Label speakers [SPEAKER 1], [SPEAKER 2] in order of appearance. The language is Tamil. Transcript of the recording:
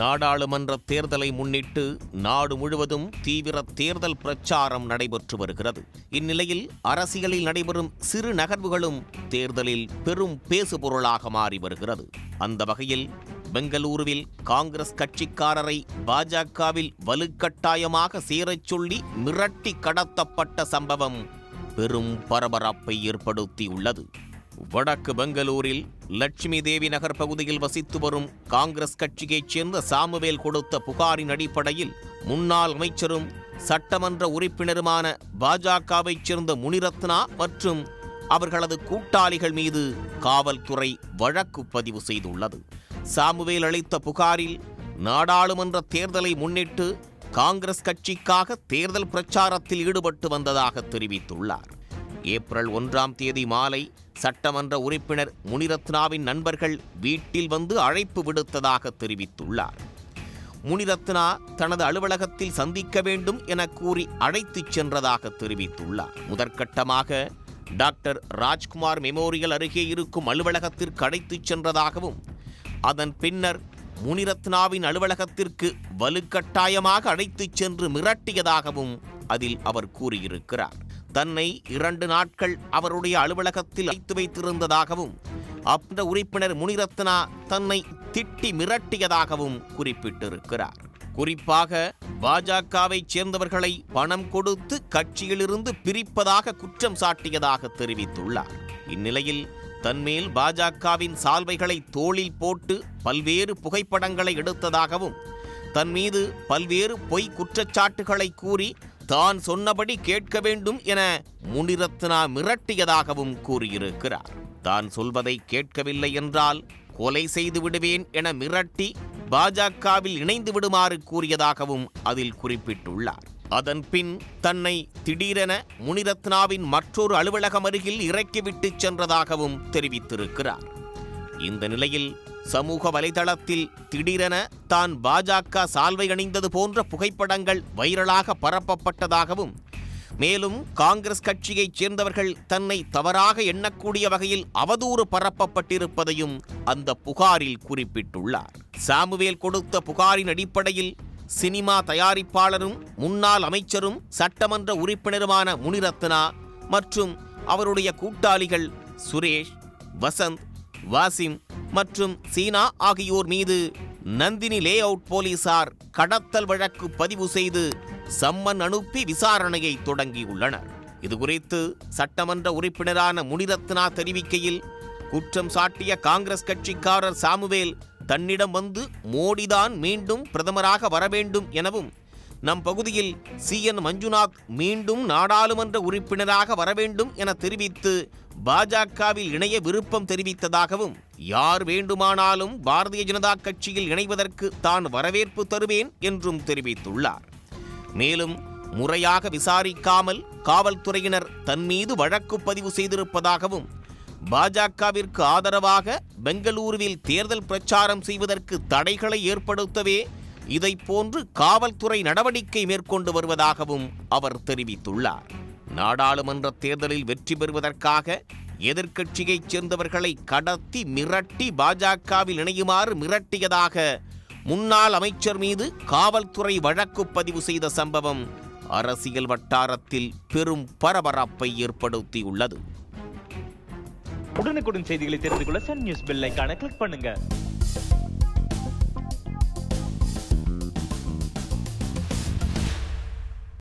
[SPEAKER 1] நாடாளுமன்ற தேர்தலை முன்னிட்டு நாடு முழுவதும் தீவிர தேர்தல் பிரச்சாரம் நடைபெற்று வருகிறது. இந்நிலையில் அரசியலில் நடைபெறும் சிறு நகர்வுகளும் தேர்தலில் பெரும் பேசுபொருளாக மாறி வருகிறது. அந்த வகையில் பெங்களூருவில் காங்கிரஸ் கட்சிக்காரரை பாஜகவில் வலுக்கட்டாயமாக சேரச் சொல்லி மிரட்டி கடத்தப்பட்ட சம்பவம் பெரும் பரபரப்பை ஏற்படுத்தியுள்ளது. வடக்கு பெங்களூரில் லட்சுமி தேவி நகர் பகுதியில் வசித்து வரும் காங்கிரஸ் கட்சியைச் சேர்ந்த சாமுவேல் கொடுத்த புகாரின் அடிப்படையில் முன்னாள் அமைச்சரும் சட்டமன்ற உறுப்பினருமான பாஜகவைச் சேர்ந்த முனிரத்னா மற்றும் அவர்களது கூட்டாளிகள் மீது காவல்துறை வழக்கு பதிவு செய்துள்ளது. சாமுவேல் அளித்த புகாரில் நாடாளுமன்ற தேர்தலை முன்னிட்டு காங்கிரஸ் கட்சிக்காக தேர்தல் பிரச்சாரத்தில் ஈடுபட்டு வந்ததாக தெரிவித்துள்ளார். ஏப்ரல் ஒன்றாம் தேதி மாலை சட்டமன்ற உறுப்பினர் முனிரத்னாவின் நண்பர்கள் வீட்டில் வந்து அழைப்பு விடுத்ததாக தெரிவித்துள்ளார். முனிரத்னா தனது அலுவலகத்தில் சந்திக்க வேண்டும் என கூறி அழைத்துச் சென்றதாக தெரிவித்துள்ளார். முதற்கட்டமாக டாக்டர் ராஜ்குமார் மெமோரியல் அருகே இருக்கும் அலுவலகத்திற்கு அழைத்துச் சென்றதாகவும் அதன் பின்னர் முனிரத்னாவின் அலுவலகத்திற்கு வலுக்கட்டாயமாக அழைத்துச் சென்று மிரட்டியதாகவும் அதில் அவர் கூறியிருக்கிறார். தன்னை இரண்டு நாட்கள் அவருடைய அலுவலகத்தில் வைத்து வைத்திருந்ததாகவும் அந்த உறுப்பினர் முனிரத்னா தன்னை திட்டி மிரட்டியதாகவும் குறிப்பிட்டிருக்கிறார். குறிப்பாக பாஜகவைச் சேர்ந்தவர்களை பணம் கொடுத்து கட்சியிலிருந்து பிரிப்பதாக குற்றம் சாட்டியதாக தெரிவித்துள்ளார். இந்நிலையில் தன்மேல் பாஜகவின் சால்வைகளை தோளில் போட்டு பல்வேறு புகைப்படங்களை எடுத்ததாகவும் தன் மீது பல்வேறு பொய் குற்றச்சாட்டுகளை கூறி தான் சொன்னபடி கேட்க வேண்டும் என முனிரத்னா மிரட்டியதாகவும் கூறியிருக்கிறார். தான் சொல்வதை கேட்கவில்லை என்றால் கொலை செய்து விடுவேன் என மிரட்டி பாஜகவில் இணைந்து விடுமாறு கூறியதாகவும் அதில் குறிப்பிட்டுள்ளார். அதன் பின் தன்னை திடீரென முனிரத்னாவின் மற்றொரு அலுவலகம் அருகில் இறக்கிவிட்டு சென்றதாகவும் தெரிவித்திருக்கிறார். இந்த நிலையில் சமூக வலைதளத்தில் திடீரென தான் பாஜக சால்வை அணிந்தது போன்ற புகைப்படங்கள் வைரலாக பரப்பப்பட்டதாகவும் மேலும் காங்கிரஸ் கட்சியைச் சேர்ந்தவர்கள் தன்னை தவறாக எண்ணக்கூடிய வகையில் அவதூறு பரப்பப்பட்டிருப்பதையும் அந்த புகாரில் குறிப்பிட்டுள்ளார். சாமுவேல் கொடுத்த புகாரின் அடிப்படையில் சினிமா தயாரிப்பாளரும் முன்னாள் அமைச்சரும் சட்டமன்ற உறுப்பினருமான முனிரத்னா மற்றும் அவருடைய கூட்டாளிகள் சுரேஷ் வசந்த் வாசிம் மற்றும் சீனா ஆகியோர் மீது நந்தினி லே அவுட் போலீசார் கடத்தல் வழக்கு பதிவு செய்து சம்மன் அனுப்பி விசாரணையை தொடங்கியுள்ளனர். இதுகுறித்து சட்டமன்ற உறுப்பினரான முனிரத்னா தெரிவிக்கையில் குற்றம் சாட்டிய காங்கிரஸ் கட்சிக்காரர் சாமுவேல் தன்னிடம் வந்து மோடிதான் மீண்டும் பிரதமராக வரவேண்டும் எனவும் நம் பகுதியில் சி. என். மஞ்சுநாத் மீண்டும் நாடாளுமன்ற உறுப்பினராக வரவேண்டும் என தெரிவித்து பாஜகவில் இணைய விருப்பம் தெரிவித்ததாகவும் யார் வேண்டுமானாலும் பாரதிய ஜனதா கட்சியில் இணைவதற்கு தான் வரவேற்பு தருவேன் என்றும் தெரிவித்துள்ளார். மேலும் முறையாக விசாரிக்காமல் காவல்துறையினர் தன் மீது வழக்கு பதிவு செய்திருப்பதாகவும் பாஜகவிற்கு ஆதரவாக பெங்களூருவில் தேர்தல் பிரச்சாரம் செய்வதற்கு தடைகளை ஏற்படுத்தவே இதை போன்று காவல்துறை நடவடிக்கை மேற்கொண்டு வருவதாகவும் அவர் தெரிவித்துள்ளார். நாடாளுமன்ற தேர்தலில் வெற்றி பெறுவதற்காக எதிர்க்கட்சியைச் சேர்ந்தவர்களை கடத்தி மிரட்டி பாஜகவில் இணையுமாறு மிரட்டியதாக முன்னாள் அமைச்சர் மீது காவல்துறை வழக்கு பதிவு செய்த சம்பவம் அரசியல் வட்டாரத்தில் பெரும் பரபரப்பை ஏற்படுத்தியுள்ளது.
[SPEAKER 2] உடனுக்குடன் செய்திகளை தெரிந்து கொள்ள சன் நியூஸ் பெல்லைக்கான கிளிக் பண்ணுங்க.